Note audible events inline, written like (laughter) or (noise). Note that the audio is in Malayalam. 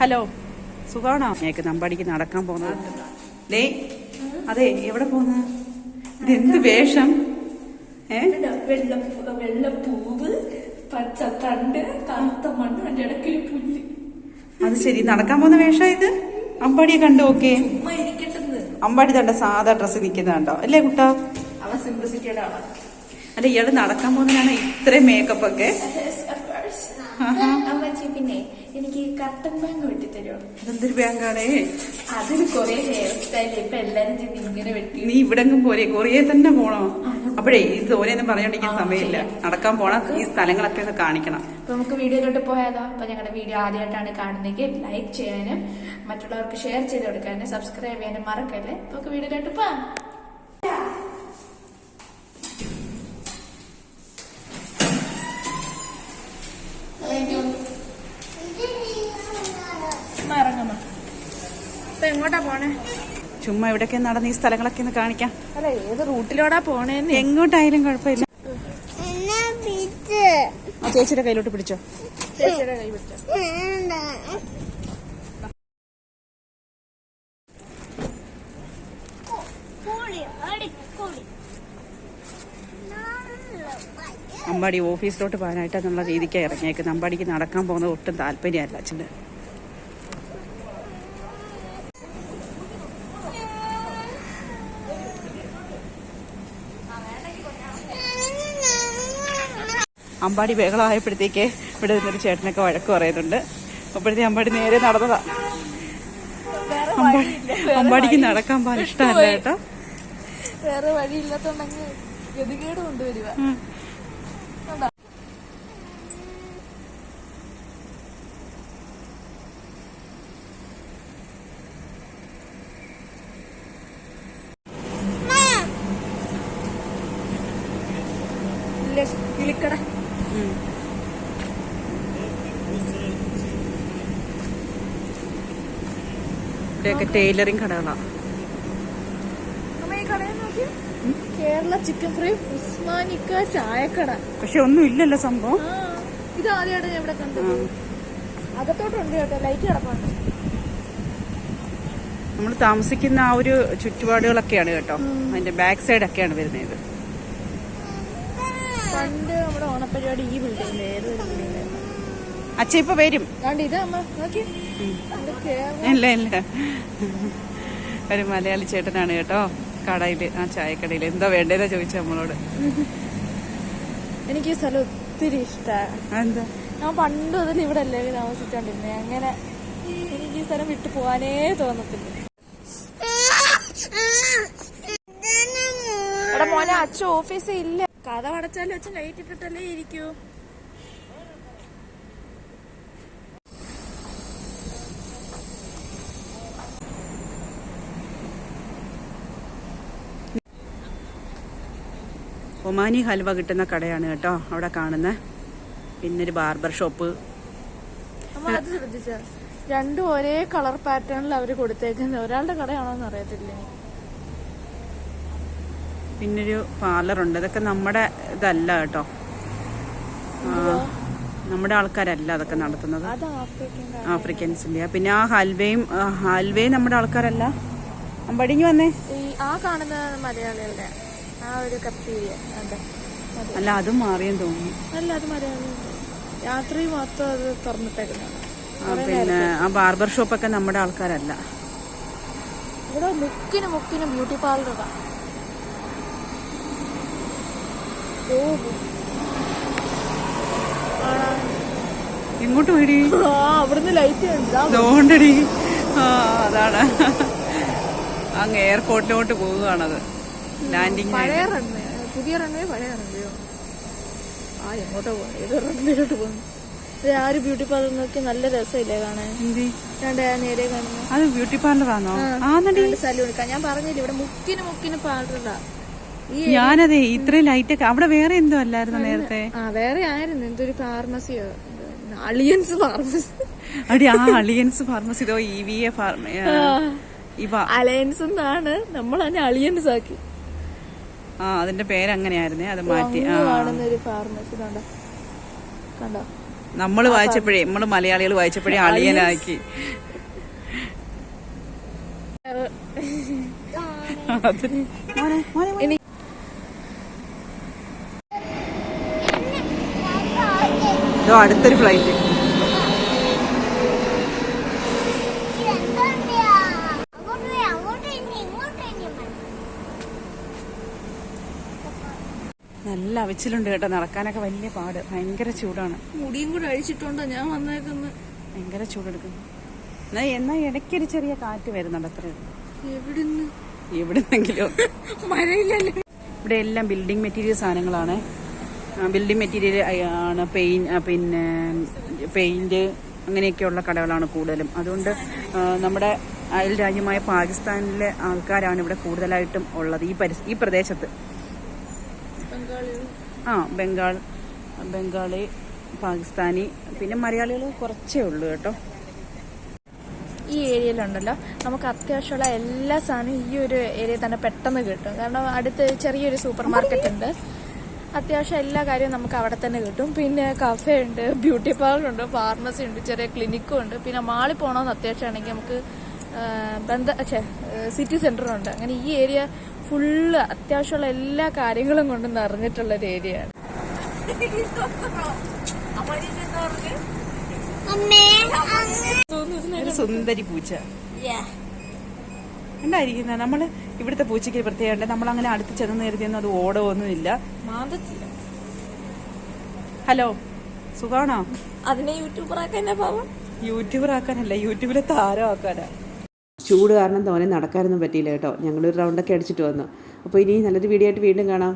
ഹലോ. സുഖമാണോ ഞങ്ങൾക്ക് നമ്പടിക്ക് നടക്കാൻ പോകുന്നത്. ലേ അതെ എവിടെ പോന്ന ഇതെന്ത് വേഷം? വെള്ളപ്പൂവ് പച്ച തണ്ട് കറുത്ത മണ്ണ് അതിന്റെ ഇടയ്ക്ക് പുല്ല്. അത് ശരി. നടക്കാൻ പോകുന്ന വേഷം ഇത്? അമ്പാടിയെ കണ്ടു ഓക്കെ അമ്പാടി തന്റെ സാധാ ഡ്രസ്സ് നിൽക്കുന്നുണ്ടോ അല്ലേ കുട്ടാ? അവ സിംപ്ലിസിറ്റിയുടെ ആളാണ് അല്ല ഇയാൾ നടക്കാൻ പോകുന്നതാണ് ഇത്രയും മേക്കപ്പ് ഒക്കെ. അമ്മച്ചി പിന്നെ എനിക്ക് കട്ടൻ ബാങ്ക് വെട്ടിത്തരുമോ അതെന്തൊരു ബാങ്കാണേ അതിന് കൊറേ ഹെയർ സ്റ്റൈൽ ഇപ്പൊ എല്ലാരും ചെയ്ത് ഇങ്ങനെ വെട്ടി. നീ ഇവിടെങ്കും പോരെ കൊറിയെ തന്നെ പോണോ? അപ്പോഴേ ഇത് തോനെയൊന്നും പറഞ്ഞോണ്ടിരിക്കാൻ സമയമില്ല. നടക്കാൻ പോണ ഈ സ്ഥലങ്ങളൊക്കെ ഒന്ന് കാണിക്കണം. അപ്പൊ നമുക്ക് വീഡിയോയിലോട്ട് പോയാലോ? അപ്പൊ ഞങ്ങളുടെ വീഡിയോ ആദ്യമായിട്ടാണ് കാണുന്നെങ്കിൽ ലൈക്ക് ചെയ്യാനും മറ്റുള്ളവർക്ക് ഷെയർ ചെയ്ത് കൊടുക്കാനും സബ്സ്ക്രൈബ് ചെയ്യാനും മറക്കല്ലേ? നമുക്ക് വീഡിയോയിലോട്ട് പോവാം അപ്പൊ എങ്ങോട്ടാ പോണേ? ചുമ്മാ ഇവിടൊക്കെ നടന്ന് ഈ സ്ഥലങ്ങളൊക്കെ ഒന്ന് കാണിക്കാം. അല്ല ഏത് റൂട്ടിലോടാ പോണേന്ന്? എങ്ങോട്ടായാലും കുഴപ്പമില്ല. ആ ചേച്ചിയുടെ കയ്യിലോട്ട് പിടിച്ചോ. ചേച്ചിയുടെ കൈ പിടിച്ചോ. അമ്പാടി ഓഫീസിലോട്ട് പോകാനായിട്ട് എന്നുള്ള രീതിക്ക് ഇറങ്ങിയേക്കുന്നത്. അമ്പാടിക്ക് നടക്കാൻ പോകുന്നത് ഒട്ടും താല്പര്യമല്ല അച്ഛന്റെ. അമ്പാടി ബഹളമായപ്പോഴത്തേക്ക് ഇവിടെ നിന്നൊരു ചേട്ടനൊക്കെ വഴക്ക് പറയുന്നുണ്ട്. അപ്പോഴത്തേക്ക് അമ്പാടി നേരെ നടന്നതാ. അമ്പാടി അമ്പാടിക്ക് നടക്കാൻ പോകാൻ ഇഷ്ടമല്ല കേട്ടോ. വേറെ വഴിയില്ലാത്തോണ്ടെങ്കിൽ ഗതികേട് കൊണ്ടുവരിക. ഇല്ല കിളിക്കട. ഇവിടെയൊക്കെ ടൈലറിങ് കടകളാണ് നോക്കി കേരള ചിക്കൻ ഫ്രൈ ഉസ്മാനിക്ക ചായക്കട. പക്ഷെ ഒന്നും ഇല്ലല്ലോ സംഭവം. ഇത് ആദ്യമായിട്ട് ഞാൻ ഇവിടെ കണ്ടത്. അകത്തോട്ടുണ്ട് കേട്ടോ ലൈറ്റ് കിടപ്പുണ്ട്. നമ്മൾ താമസിക്കുന്ന ആ ഒരു ചുറ്റുപാടുകളൊക്കെയാണ് കേട്ടോ. അതിന്റെ ബാക്ക് സൈഡ് ഒക്കെയാണ് വരുന്നത്. പണ്ട് നമ്മുടെ ഓണപ്പരിപാടി ഈ ബിൽഡിംഗിൽ ഏതൊരു ബിൽഡിംഗിലായിരുന്നു അച്ഛ ഇപ്പൊ വരും. ഇത് ഇല്ല ഇല്ല. ഒരു മലയാളി ചേട്ടനാണ് കേട്ടോ. കടയിൽ ആ ചായക്കടയിൽ. എന്താ വേണ്ടതാ ചോദിച്ചു നമ്മളോട് എനിക്ക് ഈ സ്ഥലം ഒത്തിരി ഇഷ്ടമാണ് എന്താ ഞാൻ പണ്ട് മുതൽ ഇവിടെ അല്ലേ താമസിച്ചോണ്ടിരുന്നേ. അങ്ങനെ എനിക്ക് ഈ സ്ഥലം വിട്ടു പോവാനേ തോന്നത്തില്ല. എടാ മോനെ അച്ഛൻ ഓഫീസിൽ ഇല്ല. കഥ അടച്ചാലും അച്ഛൻ ലൈറ്റ് ഇട്ടിട്ടല്ലേ ഇരിക്കൂ. ഒമാനി ഹൽവ കിട്ടുന്ന കടയാണ് കേട്ടോ അവിടെ കാണുന്ന. പിന്നെ ഒരു ബാർബർ ഷോപ്പ്. രണ്ടും ഒരേ കളർ പാറ്റേണിൽ അവർ കൊടുത്തേക്കുന്നത് ഒരാളുടെ കടയാണോന്ന് അറിയത്തില്ല. പിന്നൊരു പാർലറുണ്ട്. ഇതൊക്കെ നമ്മുടെ ഇതല്ല കേട്ടോ. നമ്മുടെ ആൾക്കാരല്ല അതൊക്കെ നടത്തുന്നത്. ആഫ്രിക്കൻസിന്റെ പിന്നെ ആ ഹൽവയും ഹൽവയും നമ്മുടെ ആൾക്കാരല്ല. അമ്പടിഞ്ഞു വന്നേ. ആ കാണുന്ന മലയാളികളുടെ ആ ഒരു കഫ്റ്റീരിയ അല്ല അത് മാറിയെന്ന് തോന്നുന്നു. അല്ല അത് മലയാളികളുടെ രാത്രി മാത്രം അത് തുറന്നിട്ടേക്കുന്നതാണ്. പിന്നെ ആ ബാർബർ ഷോപ്പൊക്കെ നമ്മുടെ ആൾക്കാരല്ല. ഇവിടെ മുക്കിന് മുക്കിന് ബ്യൂട്ടി പാർലറാ ഓ ഇങ്ങോട്ട് പോയി ആ അവിടുന്ന് ലൈറ്റ് ആ, അതാണ്. അങ്ങ് എയർപോർട്ടിലോട്ട് പോവുകയാണത്. ലാൻഡിങ് പഴയ റൺവേ പുതിയ റൺവേ പഴയ റൺവേയോ ആ എങ്ങോട്ടോ പോകുന്നത് ഏത് റൺവേയിലോട്ട് പോകുന്നു ആ ഒരു ബ്യൂട്ടി പാർലർ നോക്കി നല്ല രസമില്ലേ കാണാൻ? നേരെ കാണുന്നു. അത് ബ്യൂട്ടി പാർലറാണോ സലൂൺ ഞാൻ പറഞ്ഞില്ല ഇവിടെ മുക്കിന് മുക്കിന് പാർലറാ ഞാനതെ ഇത്രയും ലൈറ്റ് ഒക്കെ അവിടെ വേറെ എന്തോ അല്ലായിരുന്നു നേരത്തെ? ആ വേറെ ആയിരുന്നു. എന്തൊരു ഫാർമസിയോ അളിയൻസ് ഫാർമസി അടി ആ അളിയൻസ് ഫാർമസി ഇതോ ഇ വി എ ഫാർമ ഇവ. അലയൻസ് എന്നാണ് നമ്മൾ അതിനെ അളിയൻസ് ആക്കി. ആ അതിന്റെ പേര് അങ്ങനെയായിരുന്നേ അത് മാറ്റി. ഫാർമസി കണ്ടോ? കണ്ടോ? നമ്മൾ വായിച്ചപ്പോഴേ നമ്മൾ മലയാളികൾ വായിച്ചപ്പോഴേ അളിയനാക്കി അത് മോനെ, മോനെ, മോനെ. ഇതോ അടുത്തൊരു ഫ്ലൈറ്റ് അങ്ങോട്ട് അങ്ങോട്ട് ഇനി ഇങ്ങോട്ട് ഇനി നല്ല അവിച്ചിലുണ്ട് കേട്ടോ. നടക്കാനൊക്കെ വലിയ പാട്. ഭയങ്കര ചൂടാണ്. മുടിയും കൂടെ അഴിച്ചിട്ടുണ്ടോ ഞാൻ വന്നേക്കുന്നത് ഭയങ്കര ചൂടെടുക്കുന്നു. എന്നാ എന്നാ ഇടയ്ക്കൊരു ചെറിയ കാറ്റ് വരുന്നുണ്ട് അത്ര. എവിടുന്ന്? എവിടുന്നെങ്കിലും. (laughs) മഴയില്ലല്ലോ? ഇവിടെ എല്ലാം ബിൽഡിംഗ് മെറ്റീരിയൽ സാധനങ്ങളാണ്. ബിൽഡിംഗ് മെറ്റീരിയൽ ആണ് പെയിൻ പിന്നെ പെയിന്റ് അങ്ങനെയൊക്കെയുള്ള കടകളാണ് കൂടുതലും. അതുകൊണ്ട് നമ്മുടെ അയൽ രാജ്യമായ പാകിസ്ഥാനിലെ ആൾക്കാരാണ് ഇവിടെ കൂടുതലായിട്ടും ഉള്ളത് ഈ പരിസ് ഈ പ്രദേശത്ത്. ആ ബംഗാൾ ബംഗാളി പാകിസ്ഥാനി പിന്നെ മലയാളികൾ കുറച്ചേ ഉള്ളൂ കേട്ടോ. ഈ ഏരിയയിലുണ്ടല്ലോ. നമുക്ക് അത്യാവശ്യമുള്ള എല്ലാ സാധനവും ഈ ഒരു ഏരിയയിൽ തന്നെ പെട്ടെന്ന് കിട്ടും. കാരണം അടുത്ത് ചെറിയൊരു സൂപ്പർ മാർക്കറ്റ് ഉണ്ട്. അത്യാവശ്യം എല്ലാ കാര്യവും നമുക്ക് അവിടെ തന്നെ കിട്ടും. പിന്നെ കഫേ ഉണ്ട് ബ്യൂട്ടി പാർലർ ഉണ്ട് ഫാർമസി ഉണ്ട് ചെറിയ ക്ലിനിക്കും ഉണ്ട്. പിന്നെ മാളിൽ പോകണമെന്ന് അത്യാവശ്യമാണെങ്കിൽ നമുക്ക് ബന്ധ സിറ്റി സിറ്റി സെന്ററുണ്ട് അങ്ങനെ ഈ ഏരിയ ഫുള്ള് അത്യാവശ്യമുള്ള എല്ലാ കാര്യങ്ങളും കൊണ്ട് നിറഞ്ഞിട്ടുള്ള ഒരു അങ്ങ് ഒരു സുന്ദരി പൂച്ച. ഉണ്ടായിരിക്കുന്ന നമ്മൾ ഇവിടുത്തെ പൂച്ചയ്ക്ക് പ്രത്യേകമുണ്ട് നമ്മൾ അങ്ങനെ അടുത്ത് ചെന്ന് കരുതിയൊന്നും അത് ഓടമൊന്നുമില്ല ഹലോ സുഖാണോ അതിനെ പാവം. യൂട്യൂബർ ആക്കാനല്ല യൂട്യൂബിലെ താരം ആക്കാനാ ചൂട് കാരണം തോനെ നടക്കാനൊന്നും പറ്റിയില്ല കേട്ടോ. ഞങ്ങളൊരു റൗണ്ടൊക്കെ അടിച്ചിട്ട് വന്നു. അപ്പോൾ ഇനി നല്ലൊരു വീഡിയോ ആയിട്ട് വീണ്ടും കാണാം.